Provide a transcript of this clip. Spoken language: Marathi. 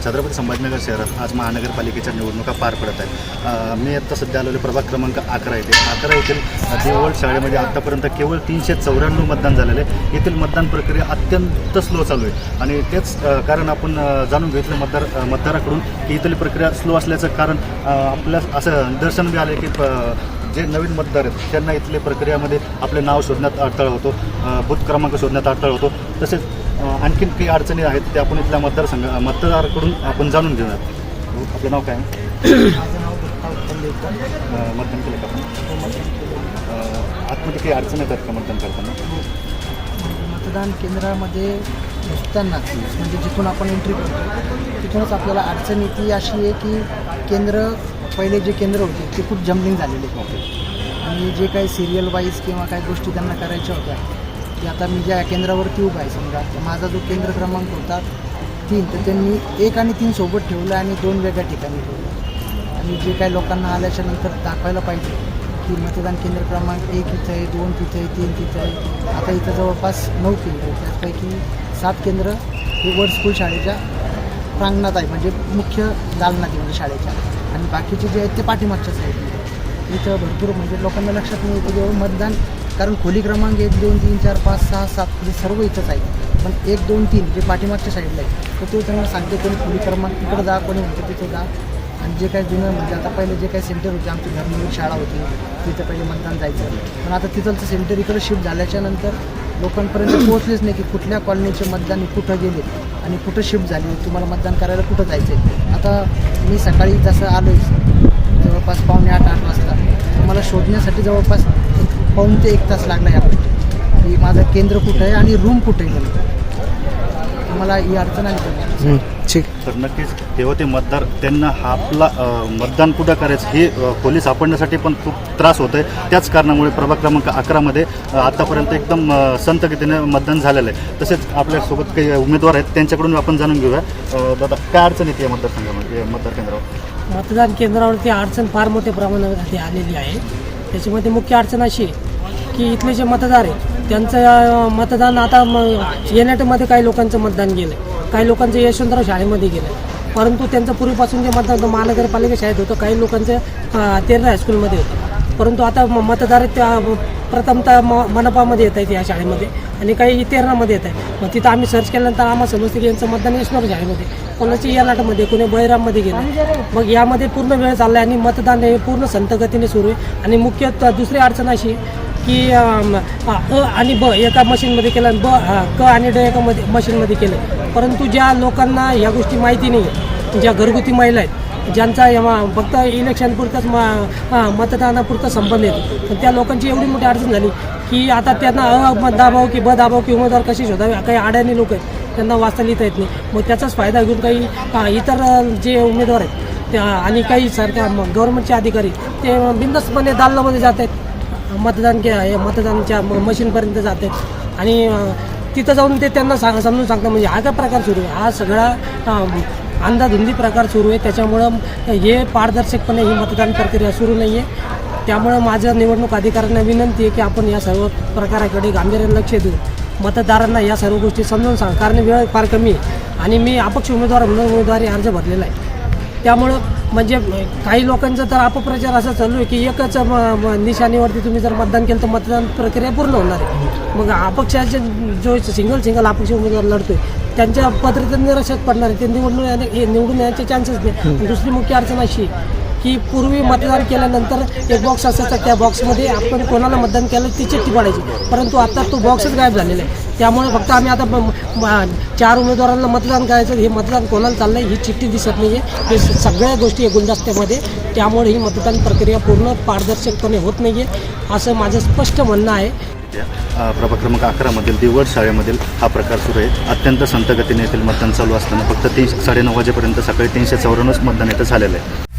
छत्रपती संभाजीनगर शहरात आज महानगरपालिकेच्या निवडणुका पार पडत आहेत. मी आत्ता सध्या आलेलो प्रभाग क्रमांक अकरा येथे. अकरा येथील देवळ शाळेमध्ये आत्तापर्यंत केवळ तीनशे चौऱ्याण्णव मतदान झालेलं आहे. येथील मतदान प्रक्रिया अत्यंत स्लो चालू आहे. आणि तेच कारण आपण जाणून घेतलं मतदार मतदाराकडून की इथली प्रक्रिया स्लो असल्याचं कारण आपल्या असं निदर्शन बी आलं की जे नवीन मतदार आहेत त्यांना इथल्या प्रक्रियामध्ये आपले नाव शोधण्यात अडथळा होतो बूथ क्रमांक शोधण्यात अडथळा होतो. तसेच आणखीन काही अडचणी आहेत ते आपण इथल्या मतदारसंघ मतदाराकडून आपण जाणून घेऊयात. आपलं नाव काय? आहे? मतदान केलं का आपण? आतमध्ये काही अडचणी येतात का मतदान करताना? मतदान केंद्रामध्ये घुसताना म्हणजे जिथून आपण एंट्री करतो तिथूनच आपल्याला अडचण येते अशी आहे की केंद्र पहिले जे केंद्र होते ते खूप जम्बलिंग झालेले आणि जे काही सिरियल वाईज किंवा काही गोष्टी त्यांना करायच्या होत्या की आता मी ज्या केंद्रावरती उभा आहे समजा माझा जो केंद्र क्रमांक होता तीन तर त्यांनी एक आणि तीन सोबत ठेवलं आणि दोन वेगळ्या ठिकाणी ठेवलं. आणि जे काही लोकांना आल्याच्यानंतर दाखवायला पाहिजे की मतदान केंद्र क्रमांक एक इथं आहे दोन तिथं आहे तीन तिथं आहे. आता इथं जवळपास नऊ केंद्र आहे त्यापैकी सात केंद्र हे वर्ड स्कूल शाळेच्या प्रांगणात आहे म्हणजे मुख्य दालनात आहे म्हणजे शाळेच्या. आणि बाकीचे जे आहेत ते पाठीमागच्या साईडला इथं भरपूर म्हणजे लोकांना लक्षात नाही येतं जेव्हा मतदान कारण खोली क्रमांक एक दोन तीन चार पाच सहा सात हे सर्व इथंच आहे पण एक दोन तीन जे पाठीमागच्या साईडला आहे तर तो त्यांना सांगते कोणी खोली क्रमांक तिकडं जा कोणी म्हणते तिथं जा. आणि जे काही जुनं म्हणजे आता पहिले जे काही सेंटर होते आमची धर्मवीर शाळा होती तिथं पहिले मतदान जायचं. पण आता तिथलचं सेंटर इकडं शिफ्ट झाल्याच्यानंतर लोकांपर्यंत पोहोचलेच नाही की कुठल्या कॉलनीचे मतदान कुठं गेले आणि कुठं शिफ्ट झाली तुम्हाला मतदान करायला कुठं जायचं आहे आता मी सकाळी जसं आलो जवळपास पावणे आठ आठ वाजता. तर मला शोधण्यासाठी जवळपास एक पाऊण ते एक तास लागला यामध्ये की माझं केंद्र कुठं आहे आणि रूम कुठे आहे? मला ही अडचण आली ठीक. तर नक्कीच तेव्हा ते मतदार त्यांना हा आपला अ, मतदान कुठं करायचं हे अ, खोली सापडण्यासाठी पण खूप त्रास होत आहे त्याच कारणामुळे प्रभाग क्रमांक अकरामध्ये आतापर्यंत एकदम अ, संत गतीने मतदान झालेलं आहे. तसेच आपल्यासोबत काही उमेदवार आहेत त्यांच्याकडून आपण जाणून घेऊया. अ, दादा काय अडचण येते या मतदारसंघामध्ये या मतदार केंद्रावर? मतदान केंद्रावरती अडचण फार मोठ्या प्रमाणामध्ये आलेली आहे. त्याच्यामध्ये मुख्य अडचण अशी आहे की इथले जे मतदार आहे त्यांचं मतदान आता म येण्याटमध्ये काही लोकांचं मतदान गेलं काही लोकांचं यशवंतराव शाळेमध्ये गेलं परंतु त्यांचं पूर्वीपासून जे मतदान होतं महानगरपालिका शाळेत होतं काही लोकांचं तेरणा हायस्कूलमध्ये होतं. परंतु आता म- मतदार त्या प्रथमतः म मनपामध्ये येत आहेत या शाळेमध्ये आणि काही तेरणामध्ये येत आहे मग तिथं आम्ही सर्च केल्यानंतर आम्हाला समजते की यांचं मतदान यशवंतराव शाळेमध्ये कोणाची या नाटामध्ये कोणी बळीराममध्ये गेलं. मग यामध्ये पूर्ण वेळ चालला आहे आणि मतदान हे पूर्ण संतगतीने सुरू आहे. आणि मुख्य दुसरी अडचण अशी की अ आणि ब एका मशीनमध्ये केलं आणि ब क आणि ड एका मध्ये मशीनमध्ये केलं. परंतु ज्या लोकांना ह्या गोष्टी माहिती नाही आहे, ज्या घरगुती महिला आहेत ज्यांचा या फक्त इलेक्शनपुरतंच मा मतदानापुरतं संबंध येतो पण त्या लोकांची एवढी मोठी अडचण झाली की आता त्यांना अ दाबाव की ब दाबाव की उमेदवार कशी शोधावे काही अडाणी लोक आहेत त्यांना वाचता लिहिता येत नाही. मग त्याचाच फायदा घेऊन काही इतर जे उमेदवार आहेत त्या आणि काही सरकार गव्हर्नमेंटचे अधिकारी ते बिंदस्तपणे दालनामध्ये जात आहेत. मतदान के हे मतदानच्या म- मशीनपर्यंत जाते. आणि अ, तिथं जाऊन ते त्यांना सांग समजून सांगतात. म्हणजे हा काय प्रकार सुरू आहे? हा सगळा अ, अंधाधुंदी प्रकार सुरू आहे. त्याच्यामुळं हे पारदर्शकपणे ही मतदान प्रक्रिया सुरू नाही आहे त्यामुळं माझं निवडणूक अधिकाऱ्यांना विनंती आहे की आपण या सर्व प्रकाराकडे गांभीर्याने लक्ष देऊ. मतदारांना या सर्व गोष्टी समजून सांग. कारण वेळ फार कमी आहे. आणि मी अपक्ष उमेदवार म्हणून उमेदवारी अर्ज भरलेला आहे. त्यामुळं म्हणजे काही लोकांचा तर अपप्रचार असा चालू आहे की एकच निशाणीवरती तुम्ही जर मतदान केलं तर मतदान प्रक्रिया पूर्ण होणार आहे. मग अपक्षाचे जो सिंगल सिंगल अपक्ष उमेदवार लढतोय त्यांच्या पत्रिका निराशात पडणार आहे. ते निवडून निवडून येण्याचे चान्सेस नाही. दुसरी मुख्य अडचण अशी की पूर्वी मतदान केल्यानंतर एक बॉक्स असायचा त्या बॉक्समध्ये आपण कोणाला मतदान केलं ती चिठ्ठी पाडायची. परंतु आता तो बॉक्सच गायब झालेला आहे. त्यामुळे फक्त आम्ही आता चार उमेदवारांना मतदान करायचं हे मतदान कोणाला चाललं आहे ही चिठ्ठी दिसत नाही आहे हे सगळ्या गोष्टी आहे गुलदस्त्यामध्ये. त्यामुळे ही मतदान प्रक्रिया पूर्ण पारदर्शकपणे होत नाही आहे असं माझं स्पष्ट म्हणणं आहे. अ, प्रभाग क्रमांक अकरामधील दिवड शाळेमधील हा प्रकार सुरू आहे. अत्यंत संत गतीने येथील मतदान चालू असताना फक्त तीनशे साडेनऊ वाजेपर्यंत सकाळी तीनशे चौऱ्याण्णवच मतदान इथं झालेलं आहे.